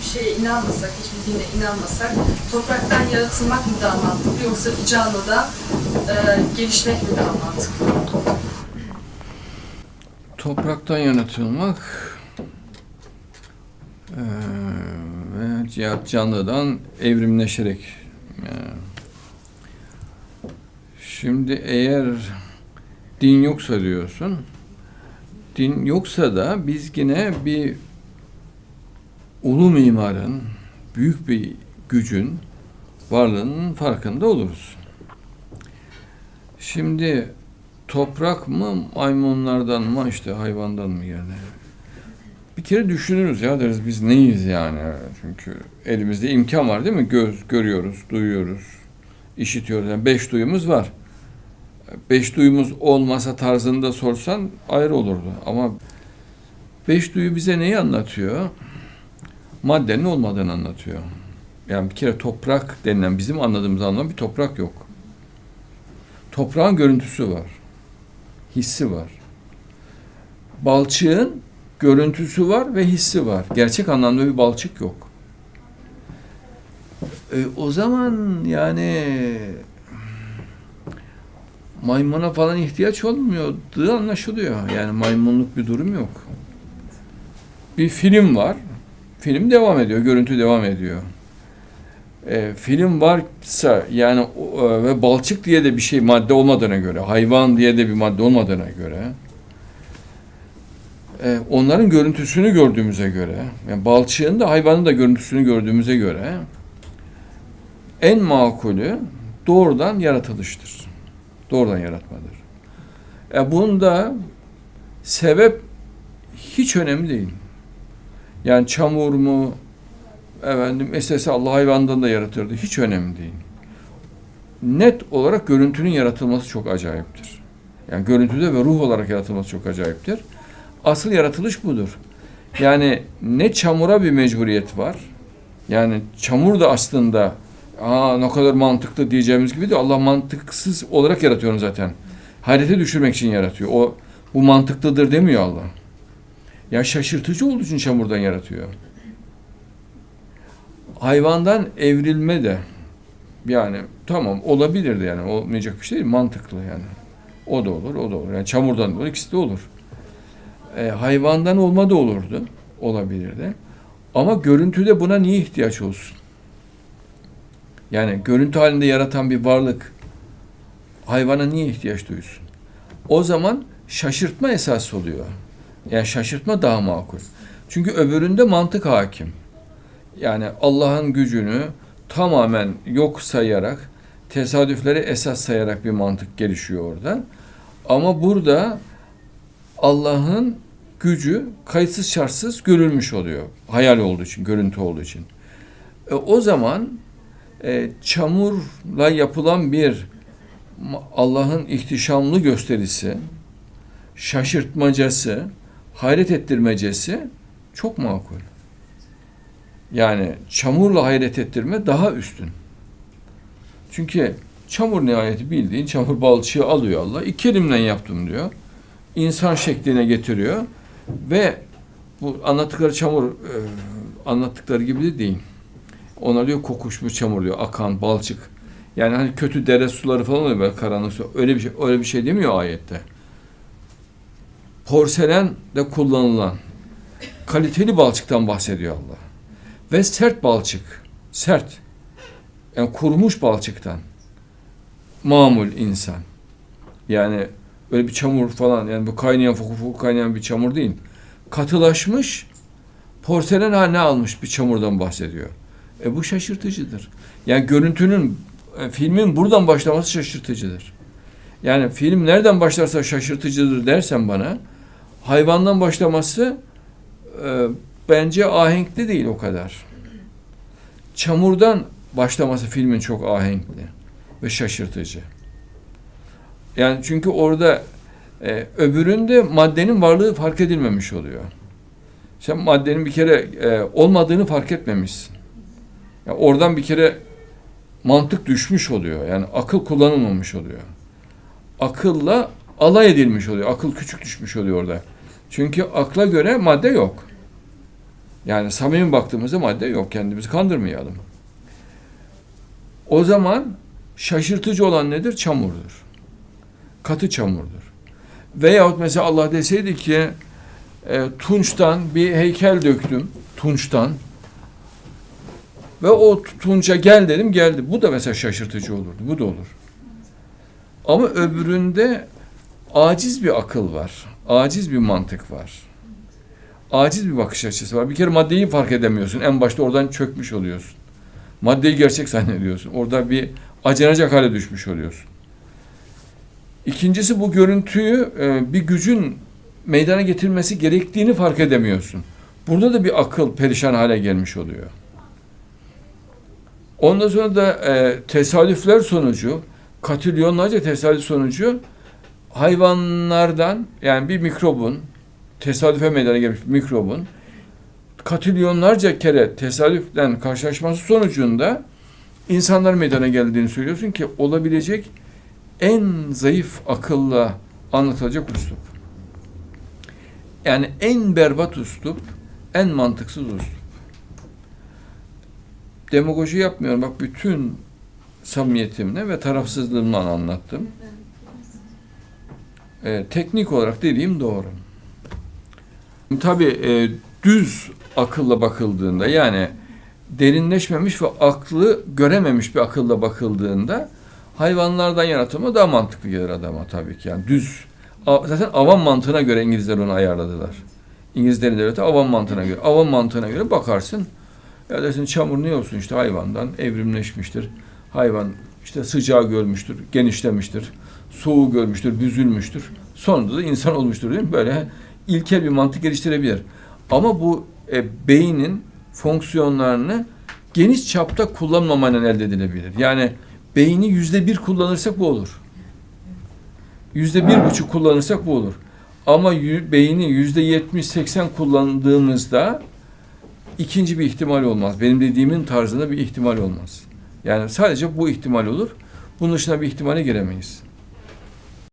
hiçbir şeye inanmasak, hiçbir dine inanmasak topraktan yaratılmak mı daha mantıklı yoksa bir canlıda e, gelişmek mi daha mantıklı? Topraktan yaratılmak eee, ve canlıdan evrimleşerek eee, şimdi eğer din yoksa diyorsun din yoksa da biz yine bir ulu mimarın büyük bir gücün varlığının farkında oluruz. Şimdi toprak mı maymunlardan mı işte hayvandan mı yani? Bir kere düşünürüz ya deriz biz neyiz yani? Çünkü elimizde imkan var değil mi? Göz görüyoruz, duyuyoruz, işitiyoruz. Yani beş duyumuz var. Beş duyumuz olmasa tarzında sorsan ayrı olurdu. Ama beş duyu bize neyi anlatıyor? Maddenin olmadığını anlatıyor. Yani bir kere toprak denilen bizim anladığımız anlam bir toprak yok. Toprağın görüntüsü var hissi var. Balçığın görüntüsü var ve hissi var. Gerçek anlamda bir balçık yok. E, o zaman yani maymuna falan ihtiyaç olmuyordu anlaşılıyor. Yani maymunluk bir durum yok. Bir film var. Film devam ediyor, görüntü devam ediyor. E, film varsa yani e, ve balçık diye de bir şey madde olmadığına göre, hayvan diye de bir madde olmadığına göre, e, onların görüntüsünü gördüğümüze göre, yani balçığın da hayvanın da görüntüsünü gördüğümüze göre en makulü doğrudan yaratılıştır. Doğrudan yaratmadır. E, bunda sebep hiç önemli değil. Yani çamur mu, efendim esası Allah hayvandan da yaratırdı. Hiç önemli değil. Net olarak görüntünün yaratılması çok acayiptir. Yani görüntüde ve ruh olarak yaratılması çok acayiptir. Asıl yaratılış budur. Yani ne çamura bir mecburiyet var. Yani çamur da aslında aa ne kadar mantıklı diyeceğimiz gibi de Allah mantıksız olarak yaratıyor zaten. Hayrete düşürmek için yaratıyor. O bu mantıklıdır demiyor Allah. Ya şaşırtıcı olduğu için çamurdan yaratıyor hayvandan evrilme de yani tamam olabilirdi yani olmayacak bir şey değil mantıklı yani. O da olur, o da olur. Yani çamurdan da olur, ikisi de olur. E, hayvandan olma da olurdu, olabilirdi. Ama görüntüde buna niye ihtiyaç olsun? Yani görüntü halinde yaratan bir varlık hayvana niye ihtiyaç duysun? O zaman şaşırtma esas oluyor. Yani şaşırtma daha makul. Çünkü öbüründe mantık hakim. Yani Allah'ın gücünü tamamen yok sayarak, tesadüfleri esas sayarak bir mantık gelişiyor orada. Ama burada Allah'ın gücü kayıtsız şartsız görülmüş oluyor. Hayal olduğu için, görüntü olduğu için. E, o zaman e, çamurla yapılan bir Allah'ın ihtişamlı gösterisi, şaşırtmacası, hayret ettirmecesi çok makul. Yani çamurla hayret ettirme daha üstün. Çünkü çamur nihayeti bildiğin çamur balçığı alıyor Allah. İki elimle yaptım diyor. İnsan şekline getiriyor. Ve bu anlattıkları çamur e, anlattıkları gibi de değil. Ona diyor kokuşmuş çamur diyor. Akan, balçık. Yani hani kötü dere suları falan oluyor böyle karanlık su. Öyle bir şey, öyle bir şey demiyor ayette. Porselen de kullanılan kaliteli balçıktan bahsediyor Allah ve sert balçık. Sert. Yani kurumuş balçıktan. Mamul insan. Yani böyle bir çamur falan yani bu kaynayan fokur fokur kaynayan bir çamur değil. Katılaşmış porselen haline almış bir çamurdan bahsediyor. E bu şaşırtıcıdır. Yani görüntünün e, filmin buradan başlaması şaşırtıcıdır. Yani film nereden başlarsa şaşırtıcıdır dersen bana hayvandan başlaması e, bence ahenkli değil o kadar. Çamurdan başlaması filmin çok ahenkli ve şaşırtıcı. Yani çünkü orada e, öbüründe maddenin varlığı fark edilmemiş oluyor. Sen maddenin bir kere e, olmadığını fark etmemişsin. Yani oradan bir kere mantık düşmüş oluyor. Yani akıl kullanılmamış oluyor. Akılla alay edilmiş oluyor. Akıl küçük düşmüş oluyor orada. Çünkü akla göre madde yok. Yani samimi baktığımızda madde yok. Kendimizi kandırmayalım. O zaman şaşırtıcı olan nedir? Çamurdur. Katı çamurdur. Veyahut mesela Allah deseydi ki e, tunçtan bir heykel döktüm. Tunçtan. Ve o tunca gel dedim geldi. Bu da mesela şaşırtıcı olurdu. Bu da olur. Ama öbüründe aciz bir akıl var. Aciz bir mantık var. Aciz bir bakış açısı var. Bir kere maddeyi fark edemiyorsun. En başta oradan çökmüş oluyorsun. Maddeyi gerçek zannediyorsun. Orada bir acenacak hale düşmüş oluyorsun. İkincisi bu görüntüyü e, bir gücün meydana getirmesi gerektiğini fark edemiyorsun. Burada da bir akıl perişan hale gelmiş oluyor. Ondan sonra da e, tesadüfler sonucu, katilyonlarca tesadüf sonucu hayvanlardan yani bir mikrobun, tesadüfe meydana gelmiş bir mikrobun katilyonlarca kere tesadüften karşılaşması sonucunda insanlar meydana geldiğini söylüyorsun ki olabilecek en zayıf akılla anlatılacak üslup. Yani en berbat üslup, en mantıksız üslup. Demagoji yapmıyorum. Bak bütün samimiyetimle ve tarafsızlığımla anlattım. Ee, teknik olarak dediğim doğru. Tabii e, düz akılla bakıldığında yani derinleşmemiş ve aklı görememiş bir akılla bakıldığında hayvanlardan yaratılma daha mantıklı gelir adama tabii ki. Yani düz. Zaten avam mantığına göre İngilizler onu ayarladılar. İngilizlerin devleti avam mantığına göre. Avam mantığına göre bakarsın. Ya dersin çamur ne olsun işte hayvandan evrimleşmiştir. Hayvan işte sıcağı görmüştür, genişlemiştir. Soğuğu görmüştür, büzülmüştür. Sonunda da insan olmuştur değil mi? Böyle ilkel bir mantık geliştirebilir. Ama bu e, beynin fonksiyonlarını geniş çapta kullanmamanın elde edilebilir. Yani beyni yüzde bir kullanırsak bu olur. Yüzde bir buçuk kullanırsak bu olur. Ama beyni yüzde yetmiş seksen kullandığımızda ikinci bir ihtimal olmaz. Benim dediğimin tarzında bir ihtimal olmaz. Yani sadece bu ihtimal olur. Bunun dışında bir ihtimale giremeyiz.